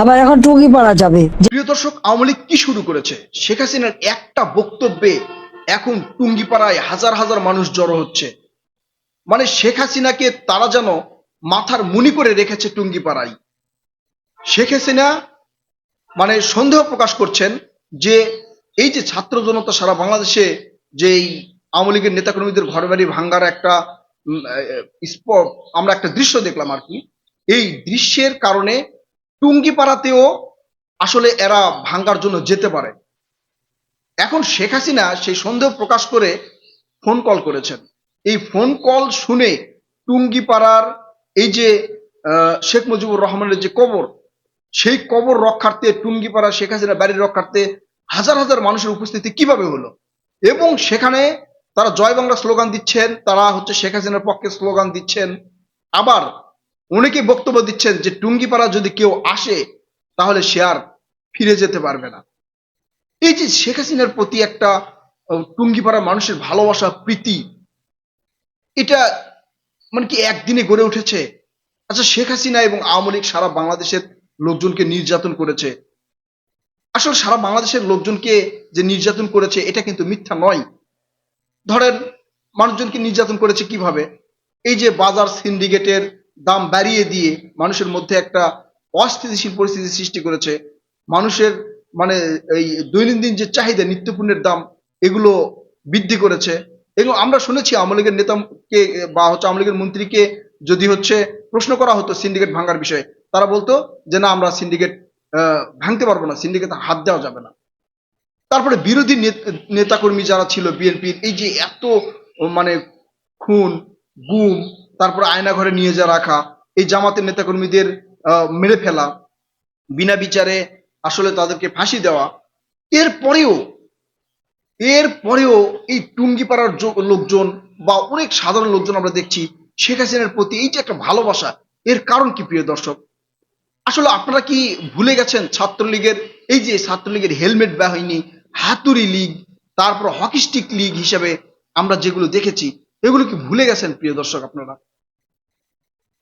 আবার এখন টুঙ্গি পাড়া যাবে। প্রিয় দর্শক, আওয়ামী লীগ কি শুরু করেছে? শেখ হাসিনার একটা বক্তব্যে এখন টুঙ্গিপাড়ায় হাজার হাজার মানুষ জড়ো হচ্ছে। মানে শেখ হাসিনাকে তারা যেন মাথার মুনি করে রেখেছে টুঙ্গিপাড়ায় শেখ হাসিনা মানে সন্দেহ প্রকাশ করছেন যে এই যে ছাত্র জনতা সারা বাংলাদেশে যে এই আওয়ামী লীগের নেতাকর্মীদের ঘর বাড়ি ভাঙ্গার একটা আমরা একটা দৃশ্য দেখলাম আর কি। এই দৃশ্যের কারণে টুঙ্গিপাড়াতেও আসলে এরা ভাঙ্গার জন্য যেতে পারে। এখন শেখ হাসিনা সেই সন্দেহ প্রকাশ করে ফোন কল করেছেন। এই ফোন কল শুনে টুঙ্গিপাড়ার এই যে শেখ মুজিবুর রহমানের যে কবর, সেই কবর রক্ষার্থে টুঙ্গিপাড়া শেখ হাসিনা বাড়ির রক্ষার্থে হাজার হাজার মানুষের উপস্থিতি কীভাবে হলো? এবং সেখানে তারা জয় বাংলা স্লোগান দিচ্ছেন, তারা হচ্ছে শেখ হাসিনার পক্ষে স্লোগান দিচ্ছেন। আবার অনেকে বক্তব্য দিচ্ছেন যে টুঙ্গিপাড়া যদি কেউ আসে, তাহলে সে আর ফিরে যেতে পারবে না। এই যে শেখ হাসিনার প্রতি একটা টুঙ্গিপাড়া মানুষের ভালোবাসা, প্রীতি, এটা মানে কি একদিনে গড়ে উঠেছে? আচ্ছা শেখ হাসিনা এবং আওয়ামী লীগ সারা বাংলাদেশের লোকজনকে নির্যাতন করেছে। আসলে সারা বাংলাদেশের লোকজনকে যে নির্যাতন করেছে, এটা কিন্তু মিথ্যা নয়। ধরেন, মানুষজনকে নির্যাতন করেছে কীভাবে? এই যে বাজার সিন্ডিকেটের দাম বাড়িয়ে দিয়ে মানুষের মধ্যে একটা অস্থিতিশীল পরিস্থিতি সৃষ্টি করেছে। মানুষের মানে এই দৈনন্দিন যে চাহিদা, নিত্যপণ্যের দাম, এগুলো বৃদ্ধি করেছে। এবং আমরা শুনেছি আওয়ামী লীগের নেতাকে বা হচ্ছে আওয়ামী লীগের মন্ত্রীকে যদি হচ্ছে প্রশ্ন করা হতো সিন্ডিকেট ভাঙার বিষয়ে, তারা বলতো যে, না, আমরা সিন্ডিকেট ভাঙতে পারব না সিন্ডিকেট হাত দেওয়া যাবে না। তারপরে বিরোধী নেত- নেতাকর্মী যারা ছিল, বিএনপির, এই যে এত মানে খুন, গুম তারপরে আয়না ঘরে নিয়ে যা রাখা, এই জামাতের নেতাকর্মীদের মেরে ফেলা, বিনা বিচারে আসলে তাদেরকে ফাঁসি দেওয়া। এরপরেও এরপরেও এই টুঙ্গিপাড়ার লোকজন বা অনেক সাধারণ লোকজন আমরা দেখছি শেখ হাসিনার প্রতি এই যে একটা ভালোবাসা, এর কারণ কি প্রিয় দর্শক? আসলে আপনারা কি ভুলে গেছেন ছাত্রলীগের, এই যে ছাত্রলীগের হেলমেট বাহিনী হাতুড়ি লীগ, তারপর হকিস্টিক লীগ হিসেবে আমরা যেগুলো দেখেছি এগুলো কি ভুলে গেছেন, প্রিয় দর্শক আপনারা?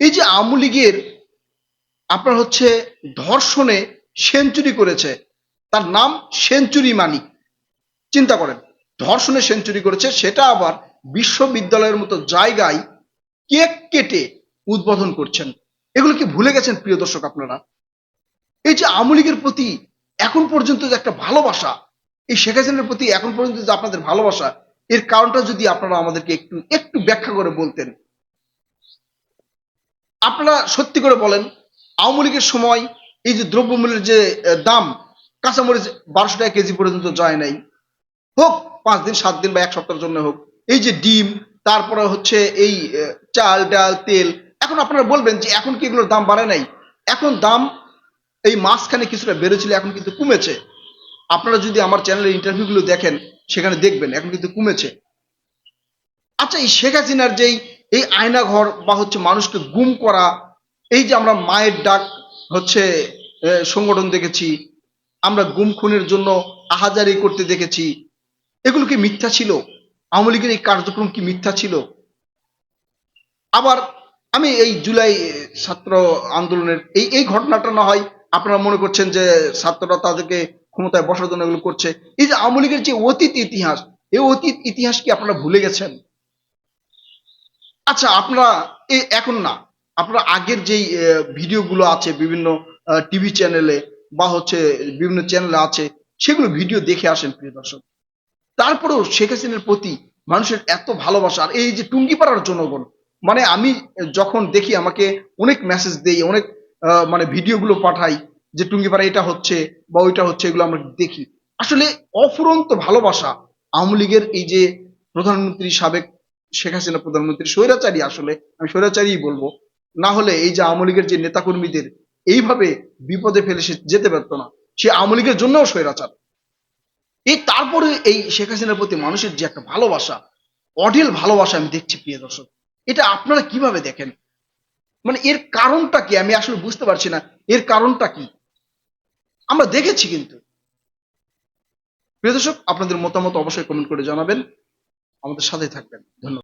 এই যে আওয়ামী লীগের আপনার হচ্ছে ধর্ষণে সেঞ্চুরি করেছে, তার নাম সেঞ্চুরি মানিক চিন্তা করেন, ধর্ষণে সেঞ্চুরি করেছে, সেটা আবার বিশ্ববিদ্যালয়ের মতো জায়গায় কেক কেটে উদ্বোধন করছেন। এগুলো কি ভুলে গেছেন, প্রিয় দর্শক আপনারা? এই যে আওয়ামী লীগের প্রতি এখন পর্যন্ত যে একটা ভালোবাসা, এই শেখ হাসিনার প্রতি এখন পর্যন্ত যে আপনাদের ভালোবাসা এর কারণটা যদি আপনারা আমাদেরকে একটু একটু ব্যাখ্যা করে বলতেন। আপনারা সত্যি করে বলেন, আওয়ামী লীগের সময় এই যে দ্রব্যমূল্যের যে দাম, কাঁচামরিচ বারোশো টাকা কেজি পর্যন্ত যায় নাই। হোক, পাঁচ দিন, সাত দিন বা এক সপ্তাহের জন্য হোক। এই যে ডিম, তারপরে হচ্ছে এই চাল, ডাল, তেল, এখন আপনারা বলবেন যে এখন কি এগুলোর দাম বাড়ে নাই? এখন দাম এই মাঝখানে কিছুটা বেড়েছিল, এখন কিন্তু কমেছে। আপনারা যদি আমার চ্যানেলের ইন্টারভিউগুলো দেখেন সেখানে দেখবেন, এখন কিন্তু কমেছে। আচ্ছা এই শেখ হাসিনার যেই, এই আয়না ঘর বা হচ্ছে মানুষকে গুম করা, এই যে আমরা মায়ের ডাক হচ্ছে সংগঠন দেখেছি, আমরা গুম খুনের জন্য আহাজারি করতে দেখেছি, এগুলো কি মিথ্যা ছিল? আওয়ামী লীগের এই কার্যক্রম কি মিথ্যা ছিল? আবার আমি এই জুলাই ছাত্র আন্দোলনের, এই এই ঘটনাটা না হয় আপনারা মনে করছেন যে ছাত্ররা তাদেরকে ক্ষমতায় বসার জন্য এগুলো করছে। এই যে আওয়ামী লীগের যে অতীত ইতিহাস, এই অতীত ইতিহাস কি আপনারা ভুলে গেছেন? আচ্ছা আপনারা এই এখন না, আপনারা আগের যেই ভিডিওগুলো আছে বিভিন্ন টিভি চ্যানেলে বা হচ্ছে বিভিন্ন চ্যানেলে আছে, সেগুলো ভিডিও দেখে আসেন, প্রিয় দর্শক। তারপরেও শেখ হাসিনার প্রতি মানুষের এত ভালোবাসা, আর এই যে টুঙ্গিপাড়ার জনগণ মানে আমি যখন দেখি, আমাকে অনেক মেসেজ দেই অনেক মানে ভিডিওগুলো পাঠাই যে টুঙ্গিপাড়া এটা হচ্ছে বা ওইটা হচ্ছে, এগুলো আমরা দেখি। আসলে অফুরন্ত ভালোবাসা আওয়ামী লীগের এই যে প্রধানমন্ত্রী সাবেক শেখ হাসিনা প্রধানমন্ত্রী স্বৈরাচারী আসলে, আমি স্বৈরাচারী বলব, না হলে এই যে আওয়ামী লীগের যে নেতাকর্মীদের এইভাবে বিপদে ফেলে সে যেতে পারতো না। সে আওয়ামী লীগের জন্যও স্বৈরাচার। এই তারপরে এই শেখ হাসিনার প্রতি মানুষের যে একটা ভালোবাসা, অঢেল ভালোবাসা আমি দেখছি, প্রিয় দর্শক। এটা আপনারা কীভাবে দেখেন? মানে এর কারণটা কি? আমি আসলে বুঝতে পারছি না। এর কারণটা কি? আমরা দেখেছি কিন্তু। প্রিয় দর্শক, আপনাদের মতামত অবশ্যই কমেন্ট করে জানাবেন। আমাদের সাথে থাকবেন। ধন্যবাদ।